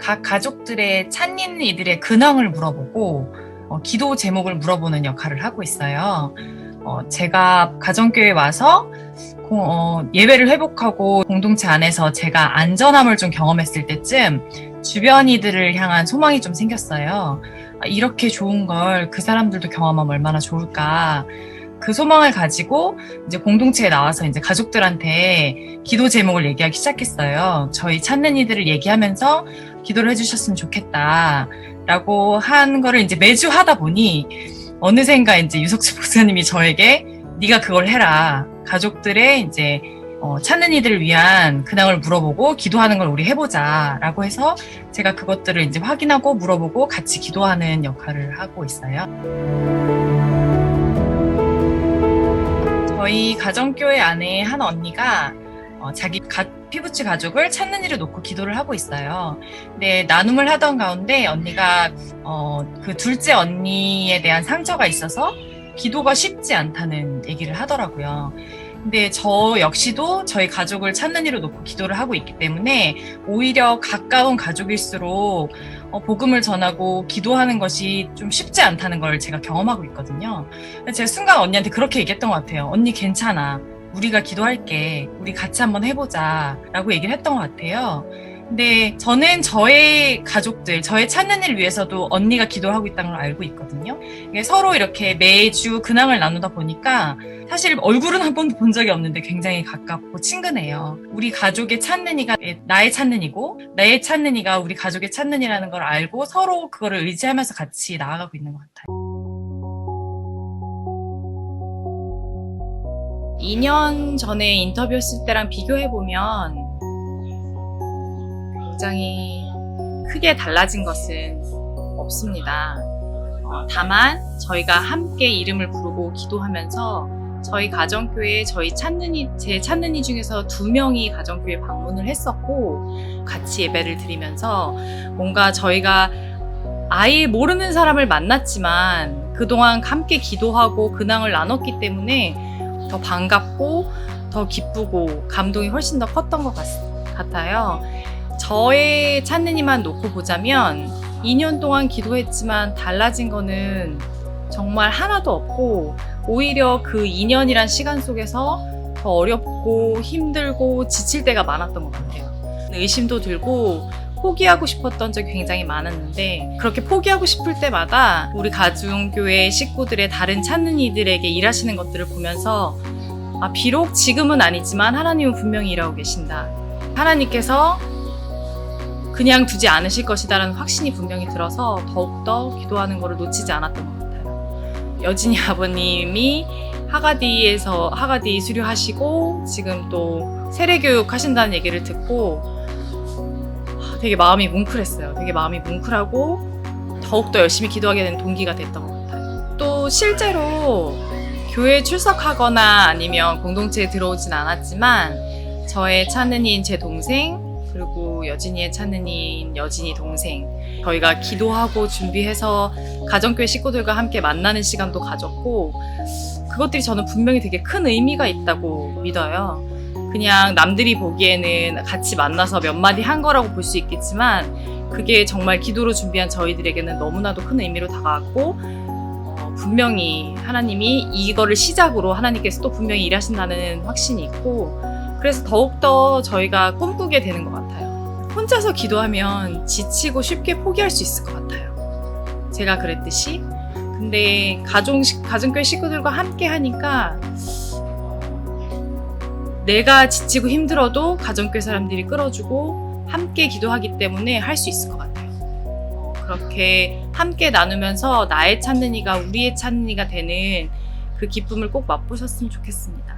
각 가족들의 찾는 이들의 근황을 물어보고 어, 기도 제목을 물어보는 역할을 하고 있어요. 어, 제가 가정교회 와서 고- 어, 예배를 회복하고 공동체 안에서 제가 안전함을 좀 경험했을 때쯤 주변 이들을 향한 소망이 좀 생겼어요. 아, 이렇게 좋은 걸 그 사람들도 경험하면 얼마나 좋을까. 그 소망을 가지고 이제 공동체에 나와서 이제 가족들한테 기도 제목을 얘기하기 시작했어요. 저희 찾는 이들을 얘기하면서 기도를 해주셨으면 좋겠다. 라고 한 거를 이제 매주 하다 보니 어느샌가 이제 유석수 목사님이 저에게 네가 그걸 해라. 가족들의 이제 어, 찾는 이들을 위한 근황을 물어보고 기도하는 걸 우리 해보자. 라고 해서 제가 그것들을 이제 확인하고 물어보고 같이 기도하는 역할을 하고 있어요. 저희 가정교회 안에 한 언니가 어, 자기 가, 피부치 가족을 찾는 일을 놓고 기도를 하고 있어요. 근데 나눔을 하던 가운데 언니가 어, 그 둘째 언니에 대한 상처가 있어서 기도가 쉽지 않다는 얘기를 하더라고요. 근데 저 역시도 저희 가족을 찾는 일을 놓고 기도를 하고 있기 때문에 오히려 가까운 가족일수록 어, 복음을 전하고 기도하는 것이 좀 쉽지 않다는 걸 제가 경험하고 있거든요. 제가 순간 언니한테 그렇게 얘기했던 것 같아요. 언니 괜찮아. 우리가 기도할게. 우리 같이 한번 해보자. 라고 얘기를 했던 것 같아요. 근데 저는 저의 가족들, 저의 찾는 일을 위해서도 언니가 기도하고 있다는 걸 알고 있거든요. 서로 이렇게 매주 근황을 나누다 보니까 사실 얼굴은 한 번도 본 적이 없는데 굉장히 가깝고 친근해요. 우리 가족의 찾는 이가 나의 찾는 이고 나의 찾는 이가 우리 가족의 찾는 이라는 걸 알고 서로 그거를 의지하면서 같이 나아가고 있는 것 같아요. 2년 전에 인터뷰했을 때랑 비교해보면 굉장히 크게 달라진 것은 없습니다. 어, 다만 저희가 함께 이름을 부르고 기도하면서 저희 가정교회 저희 찾는 이, 제 찾는 이 중에서 두 명이 가정교회 방문을 했었고 같이 예배를 드리면서 뭔가 저희가 아예 모르는 사람을 만났지만 그동안 함께 기도하고 근황을 나눴기 때문에 더 반갑고 더 기쁘고 감동이 훨씬 더 컸던 것 같, 같아요. 저의 이만 놓고 보자면 2년 동안 기도했지만 달라진 거는 정말 하나도 없고 오히려 그 2년이란 시간 속에서 더 어렵고 힘들고 지칠 때가 많았던 것 같아요. 의심도 들고 포기하고 싶었던 적이 굉장히 많았는데 그렇게 포기하고 싶을 때마다 우리 가중교회 식구들의 다른 찾는 이들에게 일하시는 것들을 보면서 아, 비록 지금은 아니지만 하나님은 분명히 일하고 계신다. 하나님께서 그냥 두지 않으실 것이다라는 확신이 분명히 들어서 더욱더 기도하는 것을 놓치지 않았던 것 같아요. 여진이 아버님이 하가디에서 하가디 수료하시고 지금 또 세례 교육 하신다는 얘기를 듣고 아, 되게 마음이 뭉클했어요. 되게 마음이 뭉클하고 더욱더 열심히 기도하게 된 동기가 됐던 것 같아요. 또 실제로 교회에 출석하거나 아니면 공동체에 들어오진 않았지만 저의 차느니인 제 동생 그리고 여진이의 차느니인 여진이 동생 저희가 기도하고 준비해서 가정교회 식구들과 함께 만나는 시간도 가졌고 그것들이 저는 분명히 되게 큰 의미가 있다고 믿어요. 그냥 남들이 보기에는 같이 만나서 몇 마디 한 거라고 볼 수 있겠지만 그게 정말 기도로 준비한 저희들에게는 너무나도 큰 의미로 다가왔고 어, 분명히 하나님이 이거를 시작으로 하나님께서 또 분명히 일하신다는 확신이 있고 그래서 더욱더 저희가 꿈꾸게 되는 것 같아요. 혼자서 기도하면 지치고 쉽게 포기할 수 있을 것 같아요. 제가 그랬듯이. 근데 가정, 가정교회 식구들과 함께 하니까 내가 지치고 힘들어도 가정교회 사람들이 끌어주고 함께 기도하기 때문에 할 수 있을 것 같아요. 어, 그렇게 함께 나누면서 나의 찾는 이가 우리의 찾는 이가 되는 그 기쁨을 꼭 맛보셨으면 좋겠습니다.